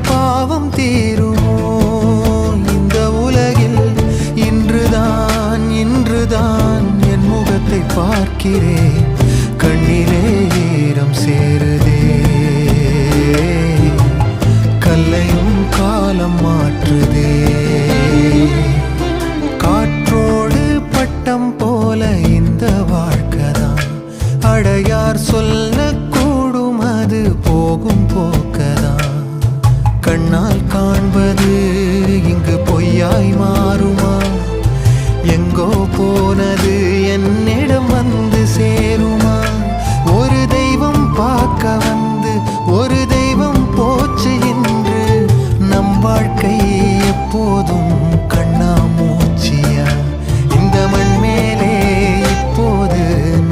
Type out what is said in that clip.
பாவம் தீருமோ? இந்த உலகில் இன்றுதான் இன்றுதான் என் முகத்தை பார்க்கிறேன். கண்ணிலே ஈரம் சேருதே. கல்லையும் காலம் மாற்றுதே. காற்றோடு பட்டம் போல இந்த வாழ்க்கைதான். அடையார் சொல்லக்கூடும் அது போகும் போக்கதான். கண்ணால் காண்பது இங்கு பொய்யாய் மாறுமா? எங்கோ போனது என்னிடம் வந்து சேருமா? ஒரு தெய்வம் பார்க்க வந்து ஒரு தெய்வம் போச்சு என்று நம் வாழ்க்கை எப்போதும்